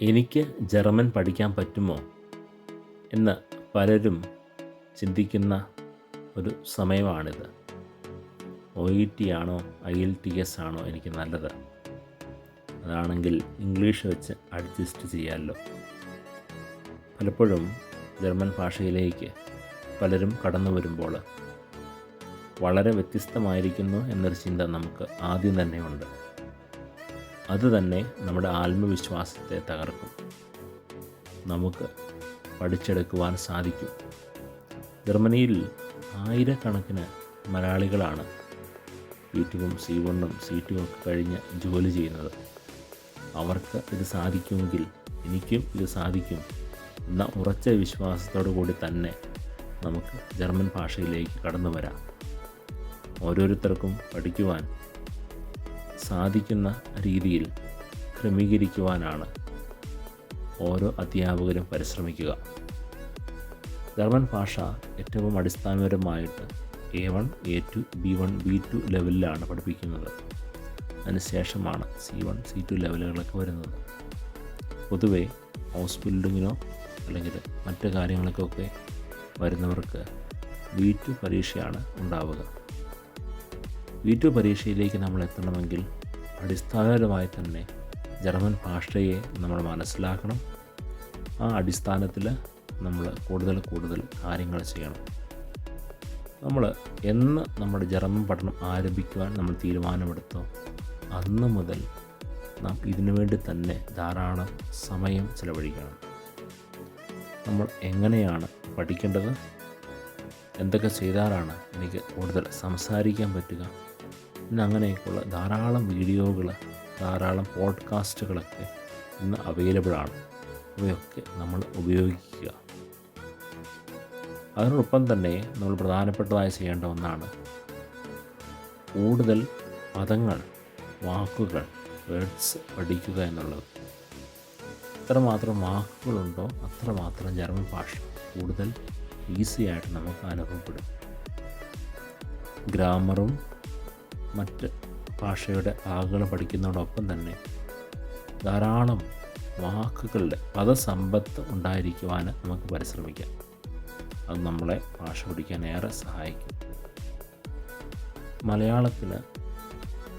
എനിക്ക് ജർമ്മൻ പഠിക്കാൻ പറ്റുമോ എന്ന് പലരും ചിന്തിക്കുന്ന ഒരു സമയമാണിത്. ഒ ഇ ടി ആണോ ഐ എൽ ടി എസ് ആണോ എനിക്ക് നല്ലത്? അതാണെങ്കിൽ ഇംഗ്ലീഷ് വെച്ച് അഡ്ജസ്റ്റ് ചെയ്യാമല്ലോ പലപ്പോഴും ജർമ്മൻ ഭാഷയിലേക്ക് പലരും കടന്നു വരുമ്പോൾ വളരെ വ്യത്യസ്തമായിരിക്കുന്നു എന്നൊരു ചിന്ത നമുക്ക് ആദ്യം തന്നെ ഉണ്ട്. അത് തന്നെ നമ്മുടെ ആത്മവിശ്വാസത്തെ തകർക്കും. നമുക്ക് പഠിച്ചെടുക്കുവാൻ സാധിക്കും. ജർമ്മനിയിൽ ആയിരക്കണക്കിന് മലയാളികളാണ് പി ടുവും സി വണ്ണും സി ടുവും ഒക്കെ കഴിഞ്ഞ് ജോലി ചെയ്യുന്നത്. അവർക്ക് ഇത് സാധിക്കുമെങ്കിൽ എനിക്കും ഇത് സാധിക്കും എന്ന ഉറച്ച വിശ്വാസത്തോടു കൂടി തന്നെ നമുക്ക് ജർമ്മൻ ഭാഷയിലേക്ക് കടന്നു വരാം. ഓരോരുത്തർക്കും പഠിക്കുവാൻ സാധിക്കുന്ന രീതിയിൽ ക്രമീകരിക്കുവാനാണ് ഓരോ അധ്യാപകരും പരിശ്രമിക്കുക. ജർമ്മൻ ഭാഷ ഏറ്റവും അടിസ്ഥാനപരമായിട്ട് A one A two B one B two ലെവലിലാണ് പഠിപ്പിക്കുന്നത്. അതിനുശേഷമാണ് സി വൺ സി ടു ലെവലുകളൊക്കെ വരുന്നത്. പൊതുവേ ഹൗസ് ബിൽഡിങ്ങിനോ അല്ലെങ്കിൽ മറ്റു കാര്യങ്ങൾക്കൊക്കെ വരുന്നവർക്ക് ബി ടു പരീക്ഷയാണ് ഉണ്ടാവുക. ബി ടു പരീക്ഷയിലേക്ക് നമ്മൾ എത്തണമെങ്കിൽ അടിസ്ഥാനപരമായി തന്നെ ജർമ്മൻ ഭാഷയെ നമ്മൾ മനസ്സിലാക്കണം. ആ അടിസ്ഥാനത്തിൽ നമ്മൾ കൂടുതൽ കൂടുതൽ കാര്യങ്ങൾ ചെയ്യണം. നമ്മൾ എന്ന് നമ്മുടെ ജർമ്മൻ പഠനം ആരംഭിക്കുവാൻ നമ്മൾ തീരുമാനമെടുത്തോ അന്ന് മുതൽ നാം ഇതിനു വേണ്ടി തന്നെ ധാരാളം സമയം ചിലവഴിക്കണം. നമ്മൾ എങ്ങനെയാണ് പഠിക്കേണ്ടത്? എന്തൊക്കെ ചെയ്താലാണ് എനിക്ക് കൂടുതൽ സംസാരിക്കാൻ പറ്റുക? ഇന്ന് അങ്ങനെയൊക്കെയുള്ള ധാരാളം വീഡിയോകൾ ധാരാളം പോഡ്കാസ്റ്റുകളൊക്കെ ഇന്ന് അവൈലബിളാണ് അവയൊക്കെ നമ്മൾ ഉപയോഗിക്കുക. അതിനോടൊപ്പം തന്നെ നമ്മൾ പ്രധാനപ്പെട്ടതായി ചെയ്യേണ്ട ഒന്നാണ് കൂടുതൽ പദങ്ങൾ വാക്കുകൾ വേർഡ്സ് പഠിക്കുക എന്നുള്ളത്. എത്രമാത്രം വാക്കുകളുണ്ടോ അത്രമാത്രം ജർമ്മൻ ഭാഷ കൂടുതൽ ഈസി ആയിട്ട് നമുക്ക് അനുഭവപ്പെടും. ഗ്രാമറും മറ്റ് ഭാഷയുടെ ഭാഗങ്ങൾ പഠിക്കുന്നതോടൊപ്പം തന്നെ ധാരാളം വാക്കുകളുടെ പദസമ്പത്ത് ഉണ്ടായിരിക്കുവാൻ നമുക്ക് പരിശ്രമിക്കാം. അത് നമ്മളെ ഭാഷ പഠിക്കാൻ ഏറെ സഹായിക്കും. മലയാളത്തിന്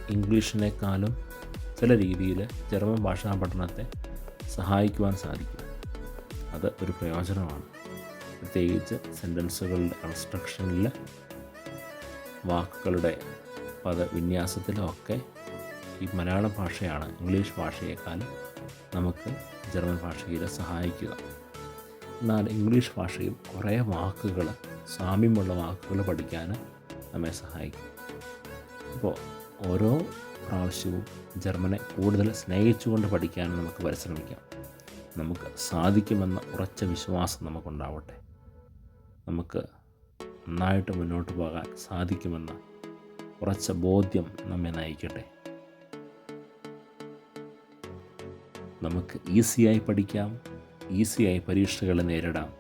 ഇംഗ്ലീഷിനേക്കാളും ചില രീതിയിൽ ജർമ്മൻ ഭാഷാ പഠനത്തെ സഹായിക്കുവാൻ സാധിക്കും. അത് ഒരു പ്രയോജനമാണ്. പ്രത്യേകിച്ച് സെന്റൻസുകളുടെ കൺസ്ട്രക്ഷനിൽ വാക്കുകളുടെ പദവിന്യാസത്തിലും ഒക്കെ ഈ മലയാള ഭാഷയാണ് ഇംഗ്ലീഷ് ഭാഷയേക്കാൾ നമുക്ക് ജർമ്മൻ ഭാഷയിൽ സഹായിക്കുക. എന്നാൽ ഇംഗ്ലീഷ് ഭാഷയിൽ കുറേ വാക്കുകൾ സാമ്യമുള്ള വാക്കുകൾ പഠിക്കാൻ നമ്മെ സഹായിക്കും. അപ്പോൾ ഓരോ പ്രാവശ്യവും ജർമ്മനെ കൂടുതൽ സ്നേഹിച്ചുകൊണ്ട് പഠിക്കാൻ നമുക്ക് പരിശ്രമിക്കാം. നമുക്ക് സാധിക്കുമെന്ന ഉറച്ച വിശ്വാസം നമുക്കുണ്ടാവട്ടെ. നമുക്ക് നന്നായിട്ട് മുന്നോട്ട് പോകാൻ സാധിക്കുമെന്ന ഉറച്ച ബോധ്യം നമ്മെ നയിക്കട്ടെ. നമുക്ക് ഈസിയായി പഠിക്കാം ഈസിയായി പരീക്ഷകളെ നേരിടാം.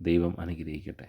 ദൈവം അനുഗ്രഹിക്കട്ടെ.